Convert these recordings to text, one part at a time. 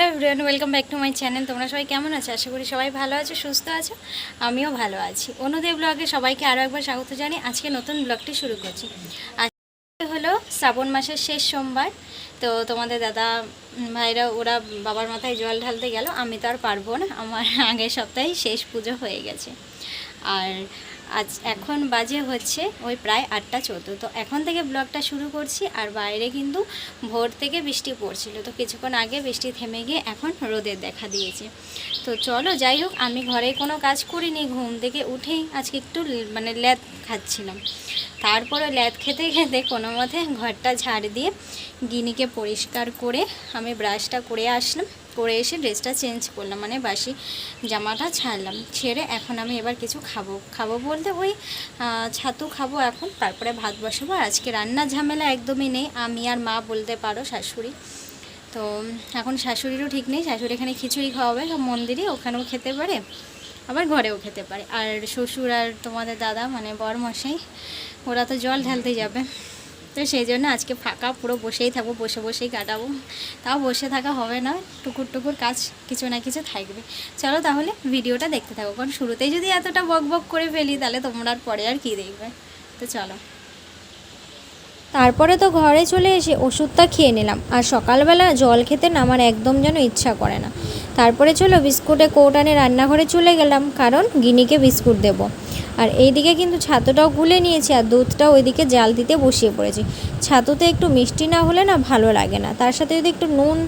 Hello everyone, welcome back to my channel. তোমরা সবাই কেমন আছো? আশা করি সবাই ভালো আছো, সুস্থ আছো। আমিও ভালো আছি। অনুদেব ব্লগে সবাইকে আরও একবার স্বাগত জানি আজকে নতুন ব্লগটি শুরু করছি। আজকে হলো শ্রাবণ মাসের শেষ সোমবার। তো তোমাদের দাদা ভাইরা, ওরা বাবার মাথায় জল ঢালতে গেল, আমি তো আর পারব না। আমার আগের সপ্তাহেই শেষ পুজো হয়ে গেছে। আর আজ এখন বাজে হচ্ছে ওই প্রায় আটটা চোদ্দ। তো এখন থেকে ব্লগটা শুরু করছি, আর বাইরে কিন্তু ভোর থেকে বৃষ্টি পড়ছিল। তো কিছুক্ষণ আগে বৃষ্টি থেমে গিয়ে এখন রোদের দেখা দিয়েছে। তো চলো, যাই হোক, আমি ঘরে কোনো কাজ করিনি, ঘুম থেকে উঠেই আজকে একটু মানে ল্যাদ খাচ্ছিলাম। তারপরে ল্যাদ খেতে খেতে কোনো মতে ঘরটা ঝাড় দিয়ে গিনিকে পরিষ্কার করে আমি ব্রাশটা করে আসলাম, করে এসে ড্রেসটা চেঞ্জ করলাম মানে বাসি জামাটা ছাড়লাম। ছেড়ে এখন আমি এবার কিছু খাব। খাব বলতে ওই ছাতু খাব এখন, তারপরে ভাত বসাবো। আজকে রান্নার ঝামেলা একদমই নেই। আমি আর মা বলতে পারো শাশুড়ি। তো, এখন শাশুড়িরও ঠিক নেই। শাশুড়ি এখানে খিচুড়ি খাওয়াবে, সব মন্দিরে, ওখানেও খেতে পারে, আবার ঘরেও খেতে পারে। আর শ্বশুর আর তোমাদের দাদা মানে বর মশাই ওরা তো জল ঢালতে যাবে। তো সেই জন্য আজকে ফাঁকা, পুরো বসেই থাকব, বসে বসেই কাটাবো। তাও বসে থাকা হবে না, টুকুর টুকুর কাজ কিছু না কিছু থাকবে। চলো তাহলে ভিডিওটা দেখতে থাকো, কারণ শুরুতেই যদি এতটা বক বক করে ফেলি, তাহলে তোমরা আর পরে আর কী দেখবে? তো চলো। তারপরে তো ঘরে চলে এসে ওষুধটা খেয়ে নিলাম, আর সকালবেলা জল খেতে না আমার একদম যেন ইচ্ছা করে না। তারপরে চলো বিস্কুটে কৌটানে রান্নাঘরে চলে গেলাম, কারণ গিনিকে বিস্কুট দেব। আর এইদিকে কিন্তু ছাতুটাও গুলে নিয়েছি আর দুধটা ওইদিকে জাল দিতে বসিয়ে পড়েছি। ছাতুতে একটু মিষ্টি না হলে না ভালো লাগে না। তার সাথে যদি একটু নুন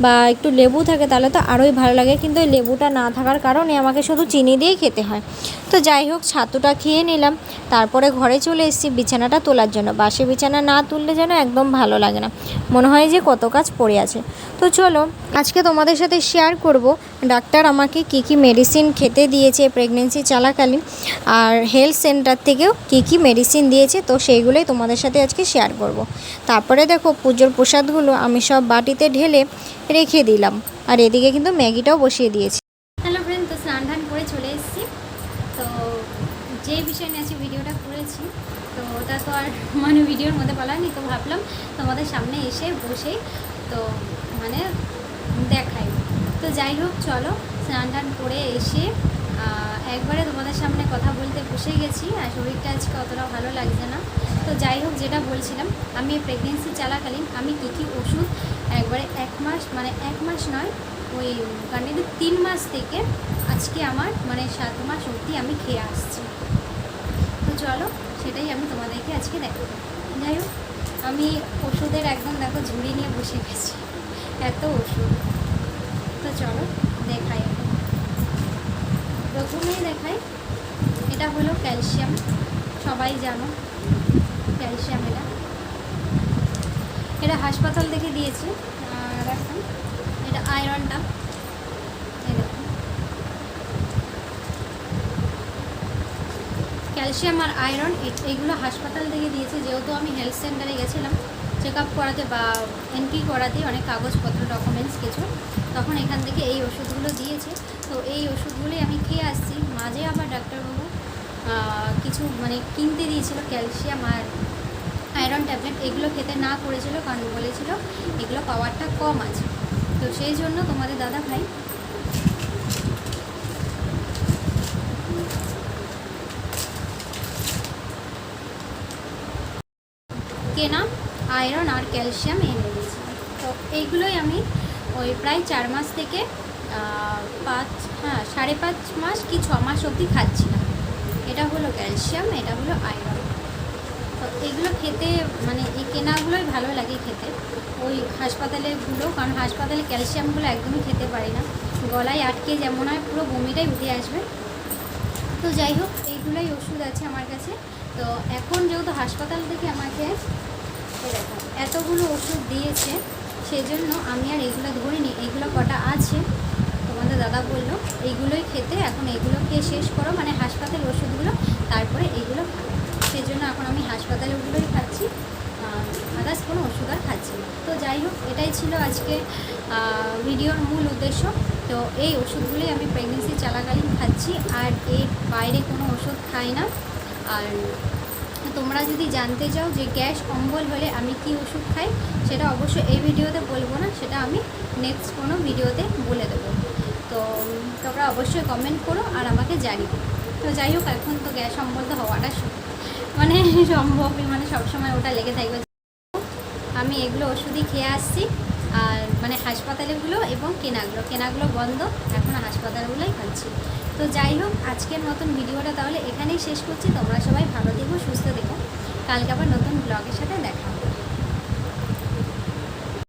বা একটু লেবু থাকে তাহলে তো আরোই ভালো লাগে। কিন্তু ওই লেবুটা না থাকার কারণে আমাকে শুধু চিনি দিয়ে খেতে হয়। তো যাই হোক, ছাতুটা খেয়ে নিলাম। তারপরে ঘরে চলে এসেছি বিছানাটা তোলার জন্য। বাসি বিছানা না তুললে যেন একদম ভালো লাগে না। মনে হয় যে কত কাজ পড়ে আছে। তো চলো, আজকে তোমাদের সাথে শেয়ার করব। ডাক্তার আমাকে কি কি মেডিসিন খেতে দিয়েছে প্রেগনেন্সি চলাকালীন আর হেলথ সেন্টার থেকেও কি কি মেডিসিন দিয়েছে, তো সেইগুলোই তোমাদের সাথে আজকে শেয়ার করব। তারপরে দেখো, পুজোর প্রসাদগুলো আমি সব বাটিতে ঢেলে রেখে দিলাম। আর এদিকে কিন্তু ম্যাগিটাও বসিয়ে দিয়েছি হ্যালো ফ্রেন্ড তো স্নান টান করে চলে এসেছি তো যে বিষয় নিয়ে আজকে ভিডিওটা করেছি তো ওটা তো আর মানে ভিডিওর মধ্যে বলা হয়নি, তো ভাবলাম তোমাদের সামনে এসে বসে তো মানে দেখাই। তো যাই হোক, চলো, স্নান টান করে এসে একবারে তোমাদের সামনে কথা বলতে বসে গেছি, আর শরীরটা আজকে অতটা ভালো লাগছে না। তো যাই হোক, যেটা বলছিলাম, আমি প্রেগনেন্সি চলাকালীন আমি কী কী ওষুধ একবারে এক মাস মানে এক মাস নয়, ওই কন্টিনিউ তিন মাস থেকে আজকে আমার মানে সাত মাস অবধি আমি খেয়ে আসছি। তো চলো সেটাই আমি তোমাদেরকে আজকে দেখাবো। যাই হোক, আমি ওষুধের একদম দেখো ঝুড়ি নিয়ে বসে গেছি। এত ওষুধ। তো চলো, দেখাই প্রথমেই দেখাই, এটা হলো ক্যালসিয়াম। সবাই জানো ক্যালসিয়াম এটা। এটা হাসপাতাল থেকে দিয়েছে। এখন এটা আয়রনটা এই দেখুন ক্যালসিয়াম আর আয়রন এইগুলো হাসপাতাল থেকে দিয়েছে। যেহেতু আমি হেলথ সেন্টারে গেছিলাম চেক আপ করাতে বা এন্ট্রি করাতে অনেক কাগজপত্র, ডকুমেন্টস কিছু, তখন এখান থেকে এই ওষুধগুলো দিয়েছে। তো এই ওষুধগুলোই আমি খেয়ে আসছি। মাঝে আবার ডাক্তারবাবু কিছু মানে কিনতে দিয়েছিল, ক্যালসিয়াম আর আয়রন ট্যাবলেট। এগুলো খেতে না করেছিল, কারণ বলেছিল এগুলো পাওয়ারটা কম আছে। তো সেই জন্য তোমাদের দাদা ভাই কেনা আয়রন আর ক্যালসিয়াম এনে দিয়েছি। তো এইগুলোই আমি ওই প্রায় চার মাস থেকে পাঁচ হ্যাঁ সাড়ে পাঁচ মাস কি ছ মাস অবধি খাচ্ছিলাম। এটা হলো ক্যালসিয়াম, এটা হলো আয়রন। তো এগুলো খেতে মানে এই কেনাগুলোই ভালো লাগে খেতে। ওই হাসপাতালেরগুলো, কারণ হাসপাতালে ক্যালসিয়ামগুলো একদমই খেতে পারি না। গলায় আটকে যেমন হয়, পুরো বমিটাই উঠে আসবে। তো যাই হোক, এইগুলোই ওষুধ আছে আমার কাছে। তো এখন যেহেতু হাসপাতাল থেকে আমাকে এতগুলো ওষুধ দিয়েছে সেই জন্য আমি আর এইগুলো ধরিনি। এইগুলো কটা আছে? তোমাদের দাদা বলল, এইগুলোই খেতে, এখন এইগুলো খেয়ে শেষ করো মানে হাসপাতাল ওষুধগুলো, তারপরে এইগুলো খাব সেই জন্য এখন আমি হাসপাতালে ওগুলোই খাচ্ছি আদার্স কোনো ওষুধ আর খাচ্ছি তো যাই হোক, এটাই ছিল আজকে ভিডিওর মূল উদ্দেশ্য। তো এই ওষুধগুলোই আমি প্রেগনেন্সি চলাকালীন খাচ্ছি, আর এর বাইরে কোনো ওষুধ খাই না। আর তোমরা যদি জানতে চাও যে গ্যাস অম্বল হলে আমি কি ওষুধ খাই, সেটা অবশ্যই এই ভিডিওতে বলব না, সেটা আমি নেক্সট কোনো ভিডিওতে বলে দেবো। তো, তোমরা অবশ্যই কমেন্ট করো আর আমাকে জানিও। তো যাই হোক, এখন তো গ্যাস অম্বল তো হওয়াটা মানে সম্ভবই মানে সবসময় ওটা লেগে থাকবে। আমি এগুলো ওষুধই খেয়ে আসছি, আর মানে হাসপাতালেগুলো এবং কেনাগুলো কেনাগুলো বন্ধ, এখন হাসপাতালগুলোই খাচ্ছি। তো যাই হোক, আজকের মতন ভিডিওটা তাহলে এখানেই শেষ করছি। তোমরা সবাই ভালো দেখো সুস্থ দেখো কালকে আবার নতুন ব্লগের সাথে দেখা হবে।